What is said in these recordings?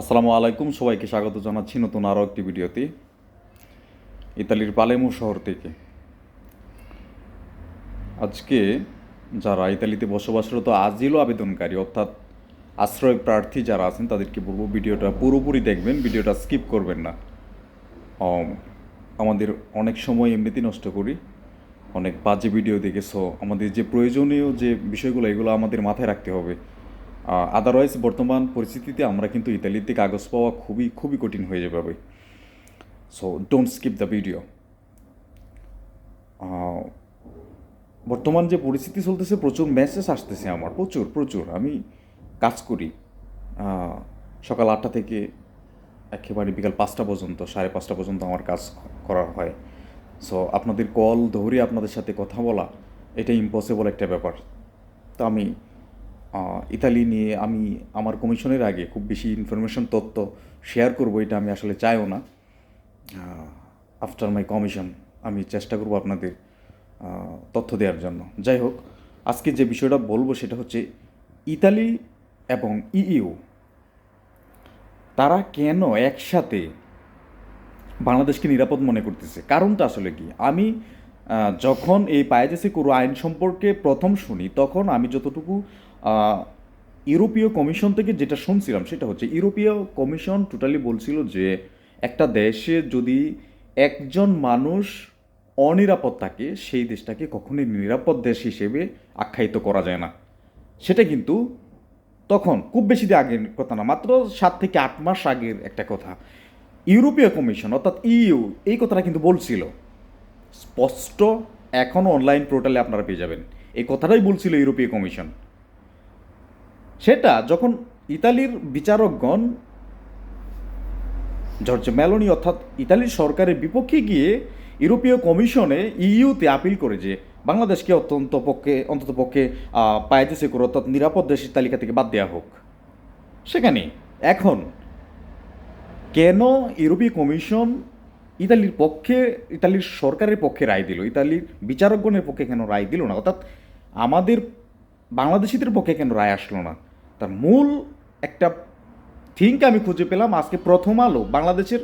আসসালামু আলাইকুম, সবাইকে স্বাগত জানাচ্ছি নতুন আরও একটি ভিডিওতে ইতালির পালেমো শহর থেকে। আজকে যারা ইতালিতে বসবাসরত আজিলও আবেদনকারী, অর্থাৎ আশ্রয় প্রার্থী যারা আছেন, তাদেরকে বলব ভিডিওটা পুরোপুরি দেখবেন, ভিডিওটা স্কিপ করবেন না। আমাদের অনেক সময় এমনিতেই নষ্ট করি, অনেক বাজে ভিডিও দেখে, সো আমাদের যে প্রয়োজনীয় যে বিষয়গুলো, এগুলো আমাদের মাথায় রাখতে হবে। আদারওয়াইজ বর্তমান পরিস্থিতিতে আমরা কিন্তু ইতালিতে কাগজ পাওয়া খুবই খুবই কঠিন হয়ে যাবে so don't skip the video বর্তমান যে পরিস্থিতি চলতেছে, প্রচুর মেসেজ আসতেছে আমার, প্রচুর প্রচুর। আমি কাজ করি সকাল আটটা থেকে একেবারে বিকাল পাঁচটা পর্যন্ত, সাড়ে পাঁচটা পর্যন্ত আমার কাজ করা হয়। সো আপনাদের কল ধরে আপনাদের সাথে কথা বলা, এটা ইম্পসিবল একটা ব্যাপার। তো আমি ইতালি নিয়ে আমি আমার কমিশনের আগে খুব বেশি ইনফরমেশন তথ্য শেয়ার করব, এটা আমি আসলে চাইও না। আফটার মাই কমিশন আমি চেষ্টা করব আপনাদের তথ্য দেওয়ার জন্য। যাই হোক, আজকে যে বিষয়টা বলব সেটা হচ্ছে ইতালি এবং ইইউ, তারা কেন একসাথে বাংলাদেশকে নিরাপদ মনে করতেছে? কারণটা আসলে কি? আমি যখন এই পায়াজেসি করু আইন সম্পর্কে প্রথম শুনি, তখন আমি যতটুকু ইউরোপীয় কমিশন থেকে যেটা শুনছিলাম সেটা হচ্ছে, ইউরোপীয় কমিশন টোটালি বলছিল যে একটা দেশে যদি একজন মানুষ অনিরাপদ থাকে, সেই দেশটাকে কখনোই নিরাপদ দেশ হিসেবে আখ্যায়িত করা যায় না। সেটা কিন্তু তখন খুব বেশি দিন আগের কথা না, মাত্র সাত থেকে আট মাস আগের একটা কথা। ইউরোপীয় কমিশন, অর্থাৎ ইইউ, এই কথাটা কিন্তু বলছিল। স্পষ্ট এখনও অনলাইন পোর্টালে আপনারা পেয়ে যাবেন। এই কথাটাই বলছিল ইউরোপীয় কমিশন। সেটা যখন ইতালির বিচারকগণ, জর্জ মেলোনি অর্থাৎ ইতালির সরকারের বিপক্ষে গিয়ে ইউরোপীয় কমিশনে ইইউতে আপিল করে যে বাংলাদেশকে অত্যন্ত পক্ষে, অন্তত পক্ষে পাইতেছে করে অর্থাৎ নিরাপদ দেশের তালিকা থেকে বাদ দেওয়া হোক। সেখানে এখন কেন ইউরোপীয় কমিশন ইতালির পক্ষে, ইতালির সরকারের পক্ষে রায় দিল? ইতালির বিচারকগণের পক্ষে কেন রায় দিল না? অর্থাৎ আমাদের বাংলাদেশিদের পক্ষে কেন রায় আসলো না? তার মূল একটা থিঙ্ক আমি খুঁজে পেলাম আজকে প্রথম আলো, বাংলাদেশের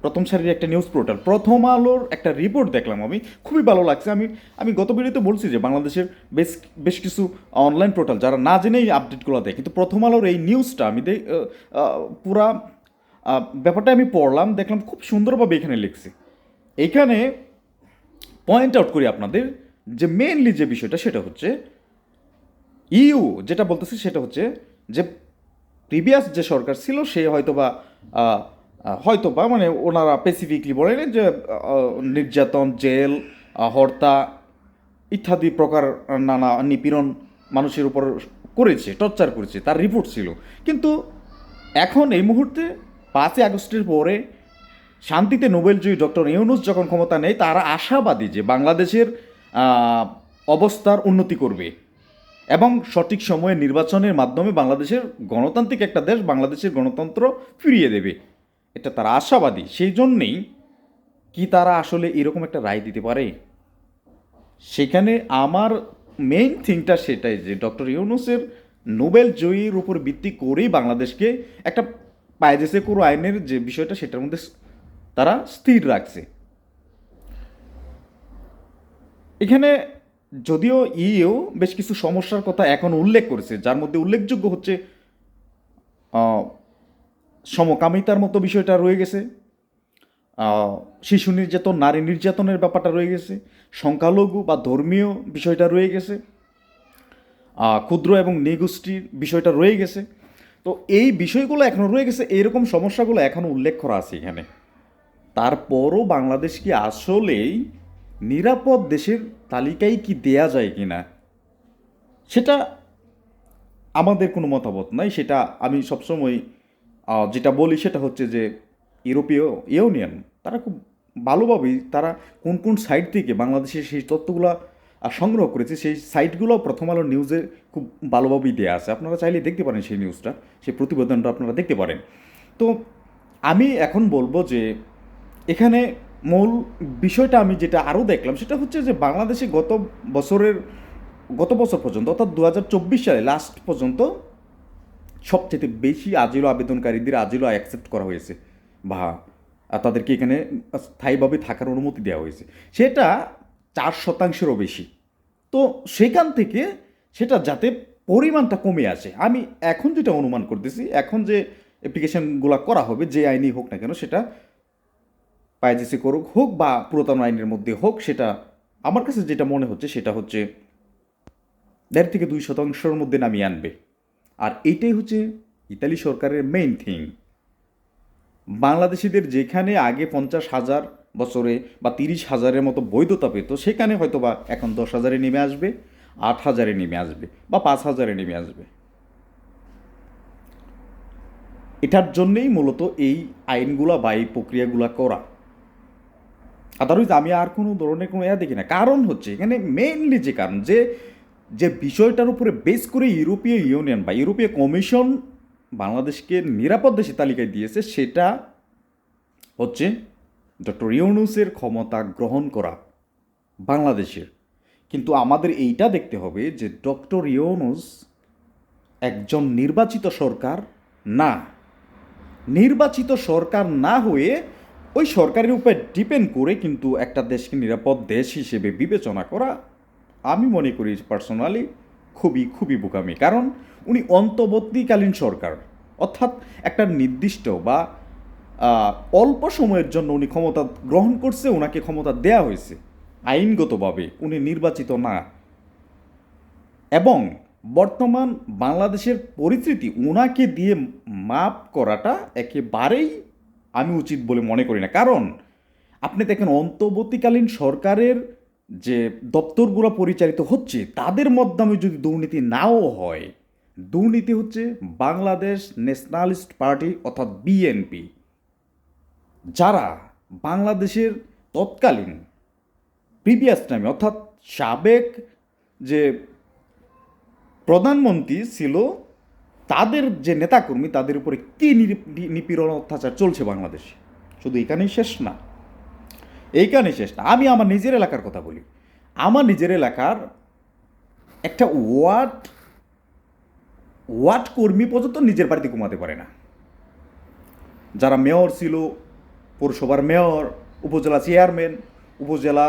প্রথম সারির একটা নিউজ পোর্টাল। প্রথম আলোর একটা রিপোর্ট দেখলাম আমি। খুবই ভালো লাগছে। আমি আমি গত ভিডিওতে বলছি যে বাংলাদেশের বেশ বেশ কিছু অনলাইন পোর্টাল যারা না জেনেই আপডেটগুলো দেয়, কিন্তু প্রথম আলোর এই নিউজটা আমি দে- পুরা ব্যাপারটা আমি পড়লাম, দেখলাম খুব সুন্দরভাবে এখানে লিখছে। এখানে পয়েন্ট আউট করি আপনাদের যে মেনলি যে বিষয়টা, সেটা হচ্ছে ইউ যেটা বলতেছে সেটা হচ্ছে যে প্রিভিয়াস যে সরকার ছিল, সে হয়তোবা হয়তোবা মানে ওনারা স্পেসিফিকলি বলেন যে নির্যাতন, জেল হত্যা ইত্যাদি প্রকার নানা নিপীড়ন মানুষের উপর করেছে, টর্চার করেছে, তার রিপোর্ট ছিল। কিন্তু এখন এই মুহূর্তে পাঁচই আগস্টের পরে শান্তিতে নোবেলজয়ী ডক্টর ইউনুস যখন ক্ষমতা নেয়, তারা আশাবাদী যে বাংলাদেশের অবস্থার উন্নতি করবে। এবং সঠিক সময়ে নির্বাচনের মাধ্যমে বাংলাদেশের গণতান্ত্রিক একটা দেশ বাংলাদেশের গণতন্ত্র ফিরিয়ে দেবে। এটা তারা আশাবাদী। সেই জন্যেই কি তারা আসলে এরকম একটা রায় দিতে পারে? সেখানে আমার মেইন থিংটা সেটাই যে ডক্টর ইউনুসের নোবেল জয়ীর উপর ভিত্তি করেই বাংলাদেশকে একটা পায়দেশে কোনো আইনের যে বিষয়টা সেটার মধ্যে তারা স্থির রাখছে। এখানে যদিও ইও বেশ কিছু সমস্যার কথা এখন উল্লেখ করেছে, যার মধ্যে উল্লেখযোগ্য হচ্ছে সমকামিতার মতো বিষয়টা রয়ে গেছে শিশু নির্যাতন, নারী নির্যাতনের ব্যাপারটা রয়ে গেছে, সংখ্যালঘু বা ধর্মীয় বিষয়টা রয়ে গেছে ক্ষুদ্র এবং নিগোষ্ঠীর বিষয়টা রয়ে গেছে। তো এই বিষয়গুলো এখনও রয়ে গেছে এইরকম সমস্যাগুলো এখনও উল্লেখ করা আছে এখানে। তারপরও বাংলাদেশ কি আসলেই নিরাপদ দেশের তালিকায় কি দেয়া যায় কি না সেটা আমাদের কোনো মতামত নাই। সেটা আমি সবসময় যেটা বলি সেটা হচ্ছে যে ইউরোপীয় ইউনিয়ন, তারা খুব ভালোভাবেই তারা কোন কোন সাইট থেকে বাংলাদেশের সেই তথ্যগুলো সংগ্রহ করেছে, সেই সাইটগুলো প্রথম আলো নিউজে খুব ভালোভাবেই দেওয়া আছে। আপনারা চাইলে দেখতে পারেন সেই নিউজটা, সেই প্রতিবেদনটা আপনারা দেখতে পারেন। তো আমি এখন বলব যে এখানে মূল বিষয়টা আমি যেটা আরও দেখলাম, সেটা হচ্ছে যে বাংলাদেশে গত বছরের, গত বছর পর্যন্ত, অর্থাৎ দু হাজার চব্বিশ সালে লাস্ট পর্যন্ত সবচেয়ে বেশি আজিলো আবেদনকারীদের আজিলো অ্যাকসেপ্ট করা হয়েছে বা তাদেরকে এখানে স্থায়ীভাবে থাকার অনুমতি দেওয়া হয়েছে। সেটা চার শতাংশেরও বেশি। তো সেখান থেকে সেটা যাতে পরিমাণটা কমে আসে, আমি এখন যেটা অনুমান করতেছি, এখন যে অ্যাপ্লিকেশনগুলো করা হবে, যে আইনি হোক না কেন, সেটা পাইজিসি করুক হোক বা পুরাতন আইনের মধ্যে হোক, সেটা আমার কাছে যেটা মনে হচ্ছে সেটা হচ্ছে দেড় থেকে দুই শতাংশের মধ্যে নামিয়ে আনবে। আর এইটাই হচ্ছে ইতালি সরকারের মেইন থিং বাংলাদেশিদের যেখানে আগে পঞ্চাশ হাজার বছরে বা তিরিশ হাজারের মতো বৈধতা পেত, সেখানে হয়তো বা এখন দশ হাজারে নেমে আসবে, আট হাজারে নেমে আসবে বা পাঁচ হাজারে নেমে আসবে। এটার জন্যেই মূলত এই আইনগুলা বা এই প্রক্রিয়াগুলা করা। আদারওয়াইজ আমি আর কোনো ধরনের কোনো ইয়া দেখি না। কারণ হচ্ছে, এখানে মেইনলি যে কারণ, যে যে বিষয়টার উপরে বেস করে ইউরোপীয় ইউনিয়ন বা ইউরোপীয় কমিশন বাংলাদেশকে নিরাপদ দেশের তালিকায় দিয়েছে, সেটা হচ্ছে ডক্টর ইউনুসের ক্ষমতা গ্রহণ করা বাংলাদেশের। কিন্তু আমাদের এইটা দেখতে হবে যে ডক্টর ইউনুস একজন নির্বাচিত সরকার না। নির্বাচিত সরকার না হয়ে ওই সরকারের উপর ডিপেন্ড করে কিন্তু একটা দেশকে নিরাপদ দেশ হিসেবে বিবেচনা করা আমি মনে করি পার্সোনালি খুবই খুবই বোকামি। কারণ উনি অন্তর্বর্তীকালীন সরকার। অর্থাৎ একটা নির্দিষ্ট বা অল্প সময়ের জন্য উনি ক্ষমতা গ্রহণ করছে ওনাকে ক্ষমতা দেয়া হয়েছে। আইনগতভাবে উনি নির্বাচিত না। এবং বর্তমান বাংলাদেশের পরিস্থিতি ওনাকে দিয়ে মাপ করাটা একেবারেই আমি উচিত বলে মনে করি না। কারণ আপনি দেখেন, অন্তর্বর্তীকালীন সরকারের যে দপ্তরগুলো পরিচালিত হচ্ছে, তাদের মাধ্যমে যদি দুর্নীতি নাও হয়, দুর্নীতি হচ্ছে বাংলাদেশ ন্যাশনালিস্ট পার্টি অর্থাৎ বিএনপি, যারা বাংলাদেশের তৎকালীন প্রিভিয়াস টাইমে অর্থাৎ সাবেক যে প্রধানমন্ত্রী ছিল তাদের যে নেতাকর্মী, তাদের উপরে কী নিপীড়ন অত্যাচার চলছে বাংলাদেশে? শুধু এখানেই শেষ না। এইখানেই শেষ না। আমি আমার নিজের এলাকার কথা বলি। আমার নিজের এলাকার একটা ওয়ার্ড ওয়ার্ড কর্মী পর্যন্ত নিজের বাড়িতে ঘুমাতে পারে না। যারা মেয়র ছিল, পৌরসভার মেয়র, উপজেলা চেয়ারম্যান, উপজেলা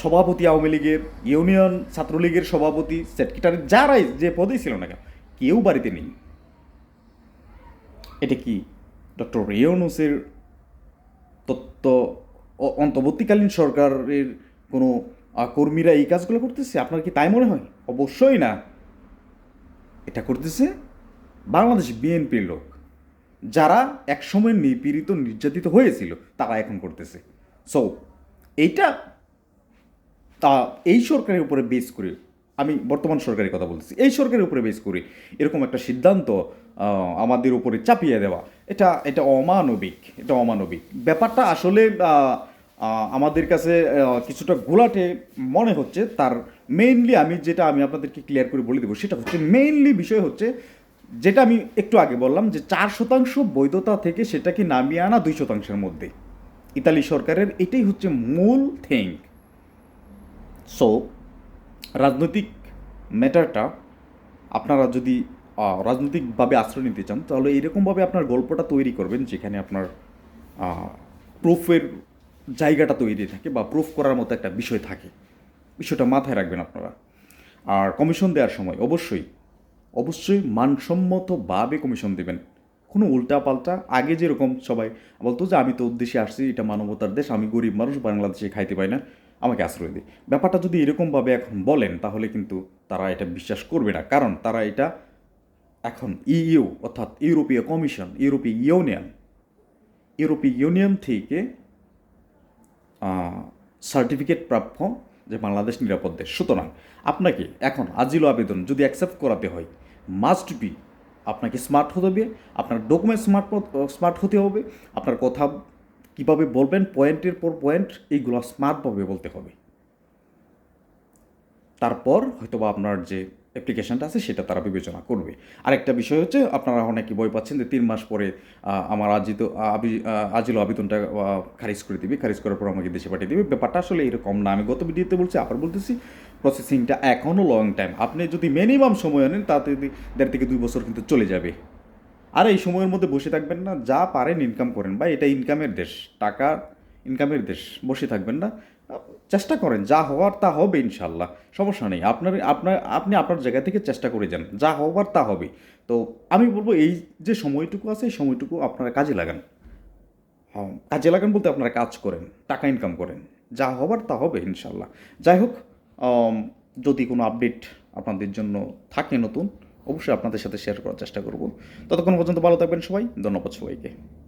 সভাপতি আওয়ামী লীগের, ইউনিয়ন ছাত্রলীগের সভাপতি, সেক্রেটারি, যারাই যে পদেই ছিল না কেন কেউ বাড়িতে নেই। এটা কি ডক্টর রিয়নুসের তত্ত্ব? অন্তর্বর্তীকালীন সরকারের কোনো কর্মীরা এই কাজগুলো করতেছে? আপনার কি তাই মনে হয়? অবশ্যই না। এটা করতেছে বাংলাদেশ বিএনপির লোক। যারা একসময় নিপীড়িত, নির্যাতিত হয়েছিল, তারা এখন করতেছে। সো এইটা তা এই সরকারের উপরে বেস করে আমি বর্তমান সরকারের কথা বলতেছি। এই সরকারের উপরে বেস করে। এরকম একটা সিদ্ধান্ত আমাদের উপরে চাপিয়ে দেওয়া, এটা এটা অমানবিক এটা অমানবিক। ব্যাপারটা আসলে আমাদের কাছে কিছুটা গোলাটে মনে হচ্ছে। তার মেইনলি আমি যেটা আমি আপনাদেরকে ক্লিয়ার করে বলে দেবো, সেটা হচ্ছে মেইনলি বিষয় হচ্ছে, যেটা আমি একটু আগে বললাম যে চার শতাংশ বৈধতা থেকে সেটাকে নামিয়ে আনা দুই শতাংশের মধ্যে। ইতালি সরকারের এটাই হচ্ছে মূল থিং সো রাজনৈতিক ম্যাটারটা আপনারা যদি রাজনৈতিকভাবে আশ্রয় নিতে চান, তাহলে এরকমভাবে আপনার গল্পটা তৈরি করবেন যেখানে আপনার প্রুফের জায়গাটা তৈরি থাকে বা প্রুফ করার মতো একটা বিষয় থাকে। বিষয়টা মাথায় রাখবেন আপনারা। আর কমিশন দেওয়ার সময় অবশ্যই অবশ্যই মানসম্মতভাবে কমিশন দেবেন। কোনো উল্টা পাল্টা আগে যেরকম সবাই বলতো যে, আমি তো উদ্দেশ্যে আসছি, এটা মানবতার দেশ, আমি গরিব মানুষ, বাংলাদেশে খাইতে পাই না। আমাকে আশ্রয় দিই। ব্যাপারটা যদি এরকমভাবে এখন বলেন, তাহলে কিন্তু তারা এটা বিশ্বাস করবে না। কারণ তারা এটা এখন ইইউ অর্থাৎ ইউরোপীয় কমিশন, ইউরোপীয় ইউনিয়ন। ইউরোপীয় ইউনিয়ন থেকে সার্টিফিকেট প্রাপ্য যে বাংলাদেশ নিরাপদ দেশ সুতরাং আপনাকে এখন আজিলো আবেদন যদি অ্যাকসেপ্ট করাতে হয় মাস্ট বি আপনাকে স্মার্ট হতে হবে, আপনার ডকুমেন্ট স্মার্ট স্মার্ট হতে হবে, আপনার কথা কীভাবে বলবেন, পয়েন্টের পর পয়েন্ট এইগুলো স্মার্টভাবে বলতে হবে। তারপর হয়তোবা আপনার যে অ্যাপ্লিকেশনটা আছে সেটা তারা বিবেচনা করবে। আরেকটা বিষয় হচ্ছে, আপনারা অনেকে বই পাচ্ছেন যে তিন মাস পরে আমার আজিত আজিল আবেদনটা খারিজ করে দিবে। খারিজ করার পর আমাকে দেশে পাঠিয়ে দিবে। ব্যাপারটা আসলে এরকম না। আমি গত ভিডিওতে বলছি, আবার বলতেছি প্রসেসিংটা এখনও লং টাইম আপনি যদি মিনিমাম সময় আনেন, তাতে দি- দেড় থেকে দুই বছর কিন্তু চলে যাবে। আর এই সময়ের মধ্যে বসে থাকবেন না, যা পারেন ইনকাম করেন। বা এটা ইনকামের দেশ, টাকা ইনকামের দেশ, বসে থাকবেন না। চেষ্টা করেন, যা হওয়ার তা হবে ইনশাল্লাহ সমস্যা নেই। আপনার আপনার, আপনি আপনার জায়গা থেকে চেষ্টা করে যান, যা হওয়ার তা হবে। তো আমি বলব, এই যে সময়টুকু আছে, এই সময়টুকু আপনারা কাজে লাগান। হ্যাঁ কাজে লাগান বলতে আপনারা কাজ করেন, টাকা ইনকাম করেন, যা হবার তা হবে ইনশাল্লাহ যাই হোক যদি কোনো আপডেট আপনাদের জন্য থাকে নতুন অবশ্যই আপনাদের সাথে শেয়ার করার চেষ্টা করব। ততক্ষণ পর্যন্ত ভালো থাকবেন সবাই ধন্যবাদ সবাইকে।